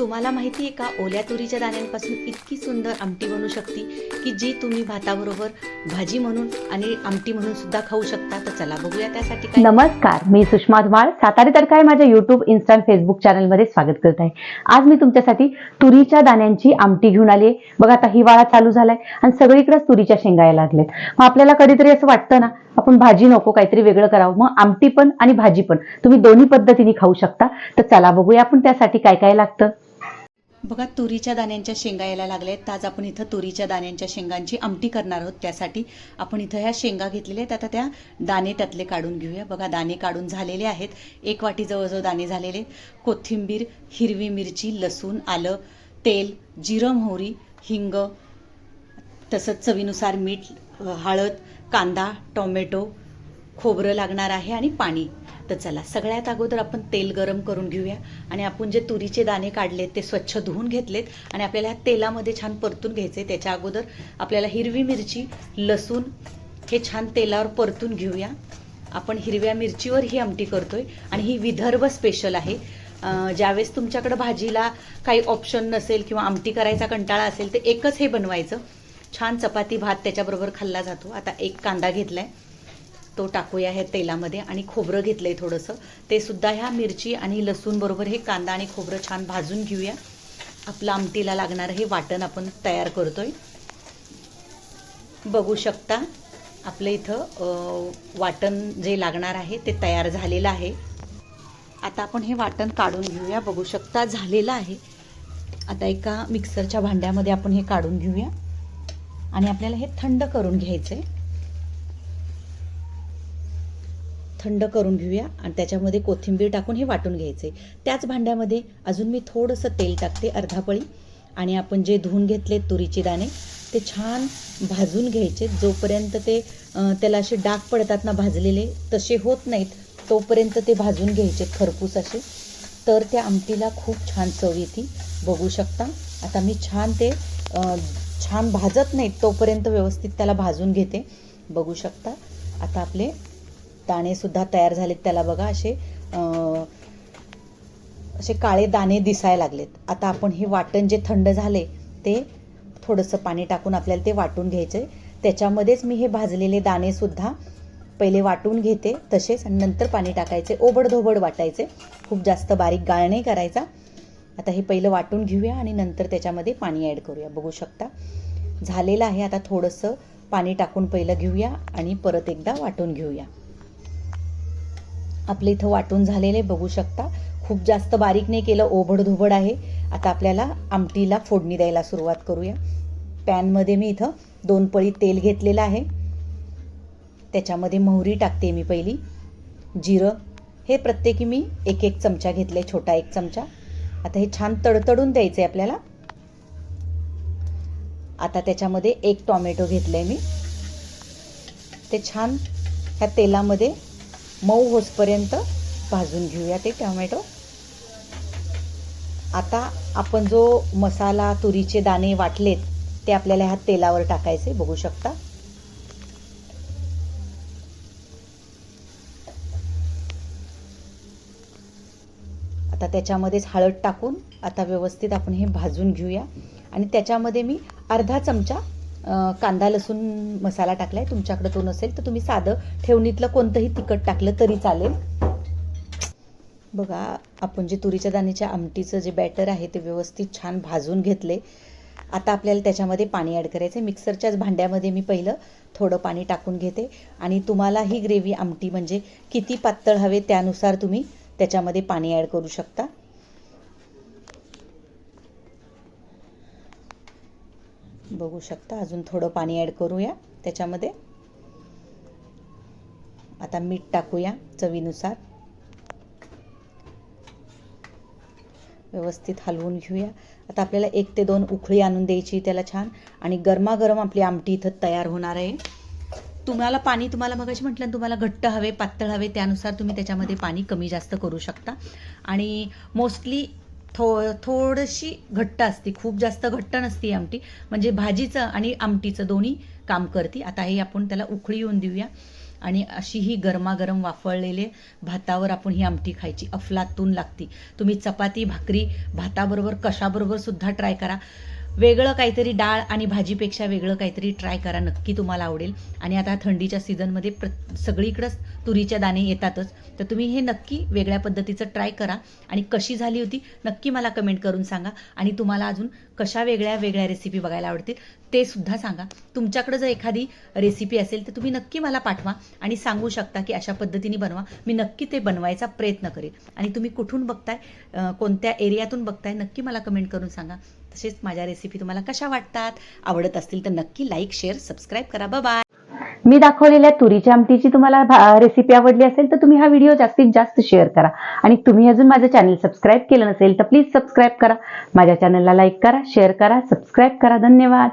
तुम्हाला माहिती आहे का? ओल्या तुरीच्या दाण्यांपासून इतकी सुंदर आमटी बनू शकते की जी तुम्ही भाताबरोबर भाजी म्हणून आणि आमटी म्हणून सुद्धा खाऊ शकता. तर चला बघूया त्यासाठी नमस्कार मी सुषमा धुमाळ. सातारी तर काय माझ्या युट्यूब इन्स्टा फेसबुक चॅनलमध्ये स्वागत करत आहे. आज मी तुमच्यासाठी तुरीच्या दाण्यांची आमटी घेऊन आली आहे. बघा आता हिवाळा चालू झालाय आणि सगळीकडेच तुरीच्या शेंगा यायला लागलेत मग आपल्याला कधीतरी असं वाटतं ना आपण भाजी नको काहीतरी वेगळं करावं. मग आमटी पण आणि भाजी पण. तुम्ही दोन्ही पद्धतीने खाऊ शकता. तर चला बघूया आपण त्यासाठी काय काय लागतं. बघा तुरीच्या दाण्यांच्या शेंगा यायला लागल्या आहेत आज आपण इथं तुरीच्या दाण्यांच्या शेंगांची आमटी करणार आहोत. त्यासाठी आपण इथं ह्या शेंगा घेतलेल्या आहेत. आता त्या दाणे त्यातले काढून घेऊया. बघा दाणे काढून झालेले आहेत. एक वाटी जवळजवळ दाणे झालेले आहेत. कोथिंबीर हिरवी मिरची लसूण आलं तेल जिरं मोहरी हिंग तसंच चवीनुसार मीठ हळद कांदा टोमॅटो खोबरं लागणार आहे आणि पाणी. तर चला सगळ्यात अगोदर आपण तेल गरम करून घेऊया आणि आपण जे तुरीचे दाणे काढलेत ते स्वच्छ धुवून घेतलेत आणि आपल्याला ह्या तेलामध्ये छान परतून घ्यायचे त्याच्या अगोदर आपल्याला हिरवी मिरची लसूण हे छान तेलावर परतून घेऊया. आपण हिरव्या मिरचीवर ही आमटी करतोय आणि ही विदर्भ स्पेशल आहे. ज्यावेळेस तुमच्याकडं भाजीला काही ऑप्शन नसेल किंवा आमटी करायचा कंटाळा असेल तर एकच हे बनवायचं. छान चपाती भात त्याच्याबरोबर खाल्ला जातो. आता एक कांदा घेतला आहे तो टाकूया ह्या तेलामध्ये आणि खोबरं घेतलंय थोडंसं. ते सुद्धा ह्या मिरची आणि लसूणबरोबर हे कांदा आणि खोबरं छान भाजून घेऊया. आपलं आमटीला लागणारं हे वाटण आपण तयार करतोय. बघू शकता आपलं इथं वाटण जे लागणार आहे ते तयार झालेलं आहे. आता आपण हे वाटण काढून घेऊया. बघू शकता झालेलं आहे. आता एका मिक्सरच्या भांड्यामध्ये आपण हे काढून घेऊया. आणि आपल्याला हे थंड करून घ्यायचं आहे थंड करून घेऊया आणि त्याच्यामध्ये कोथिंबीर टाकून हे वाटून घ्यायचे. त्याच भांड्यामध्ये अजून मी थोडंसं तेल टाकते अर्धा पळी आणि आपण जे धुवून घेतले तुरीचे दाणे ते छान भाजून घ्यायचे. जोपर्यंत ते त्याला असे डाग पडतात ना भाजलेले तसे होत नाहीत तोपर्यंत ते भाजून घ्यायचे खरपूस असे. तर त्या आमटीला खूप छान चव येते. बघू शकता. आता मी छान ते छान भाजत नाहीत तोपर्यंत व्यवस्थित त्याला भाजून घेते. बघू शकता. आता आपले दाणे सुद्धा तयार झालेत. त्याला बघा असे असे काळे दाणे दिसायला लागलेत. आता आपण हे वाटण जे थंड झाले ते थोडंसं पाणी टाकून आपल्याला ते वाटून घ्यायचे त्याच्यामध्येच मी हे भाजलेले दाणेसुद्धा पहिले वाटून घेते तसेच आणि नंतर पाणी टाकायचे ओबडधोबड वाटायचे. खूप जास्त बारीक गाळ नाही करायचा. आता हे पहिलं वाटून घेऊया आणि नंतर त्याच्यामध्ये पाणी ॲड करूया. बघू शकता. झालेलं आहे. आता थोडंसं पाणी टाकून पहिलं घेऊया आणि परत एकदा वाटून घेऊया. आपलं इथं वाटून झालेले बघू शकता. खूप जास्त बारीक नाही केलं ओबडधोबड आहे. आता आपल्याला आमटीला फोडणी द्यायला सुरुवात करूया. पॅनमध्ये मी इथं दोन पळी तेल घेतलेलं आहे. त्याच्यामध्ये मोहरी टाकते मी पहिली. जिरं. हे प्रत्येकी मी एक एक चमचा घेतले छोटा एक चमचा. आता हे छान तडतडून द्यायचे आपल्याला. आता त्याच्यामध्ये एक टॉमॅटो आहे मी. ते छान ह्या तेलामध्ये मऊ होसपर्यंत भाजून घेऊया ते टोमॅटो. आता आपण जो मसाला तुरीचे दाणे वाटलेत ते आपल्याला ह्या तेलावर टाकायचे बघू शकता. आता त्याच्यामध्येच हळद टाकून आता व्यवस्थित आपण हे भाजून घेऊया. आणि त्याच्यामध्ये मी अर्धा चमचा कांदा लसूण मसाला टाकलाय. तुमच्याकडे तो नसेल तर तुम्ही साधं ठेवणीतलं कोणतंही तिखट टाकलं तरी चालेल. बघा आपण जे तुरीच्या दाण्याच्या आमटीचं जे बॅटर आहे ते व्यवस्थित छान भाजून घेतले. आता आपल्याला त्याच्यामध्ये पाणी ॲड करायचं आहे मिक्सरच्याच भांड्यामध्ये मी पहिलं थोडं पाणी टाकून घेते. आणि तुम्हाला ही ग्रेव्ही आमटी म्हणजे किती पातळ हवे त्यानुसार तुम्ही त्याच्यामध्ये पाणी ॲड करू शकता. बघू शकता. अजून थोडं पाणी ॲड करूया. त्याच्यामध्ये आता मीठ टाकूया चवीनुसार. व्यवस्थित हलवून घेऊया. आता आपल्याला एक ते दोन उखळी आणून द्यायची त्याला छान. आणि गरमागरम आपली आमटी इथं तयार होणार आहे. तुम्हाला पाणी तुम्हाला मगाशी म्हटलं तुम्हाला घट्ट हवे पातळ हवे त्यानुसार तुम्ही त्याच्यामध्ये पाणी कमी जास्त करू शकता. आणि मोस्टली थो थोडीशी घट्ट असते खूप जास्त घट्ट नसते ही आमटी. म्हणजे भाजीचं आणि आमटीचं दोन्ही काम करते. आता हे आपण त्याला उकळी येऊन देऊया. आणि अशी ही गरमागरम वाफळलेले भातावर आपण ही आमटी खायची. अफलातून लागती. तुम्ही चपाती भाकरी भाताबरोबर कशाबरोबर सुद्धा ट्राय करा. वेगळं काहीतरी डाळ आणि भाजीपेक्षा वेगळं काहीतरी ट्राय करा नक्की तुम्हाला आवडेल. आणि आता थंडीच्या सीझनमध्ये प्र सगळीकडंच तुरीच्या दाणे येतातच. तर तुम्ही हे नक्की वेगळ्या पद्धतीचं ट्राय करा. आणि कशी झाली होती नक्की मला कमेंट करून सांगा. आणि तुम्हाला अजून कशा वेगळ्या वेगळ्या रेसिपी बघायला आवडतील ते सुद्धा सांगा. तुमच्याकडे जर एखादी रेसिपी असेल तर तुम्ही नक्की मला पाठवा आणि सांगू शकता की अशा पद्धतीने बनवा. मी नक्की ते बनवायचा प्रयत्न करेन. आणि तुम्ही कुठून बघताय कोणत्या एरियातून बघताय नक्की मला कमेंट करून सांगा. तसेच माझ्या रेसिपी तुम्हाला कशा वाटतात आवडत असतील तर नक्की लाईक शेअर सबस्क्राईब करा. बाय मी दाखवलेल्या तुरीच्या आमटीची तुम्हाला रेसिपी आवडली असेल तर तुम्ही हा व्हिडिओ जास्तीत जास्त शेअर करा. आणि तुम्ही अजून माझं चॅनल सबस्क्राईब केलं नसेल तर प्लीज सबस्क्राईब करा. माझ्या चॅनलला लाईक करा शेअर करा सबस्क्राईब करा. धन्यवाद.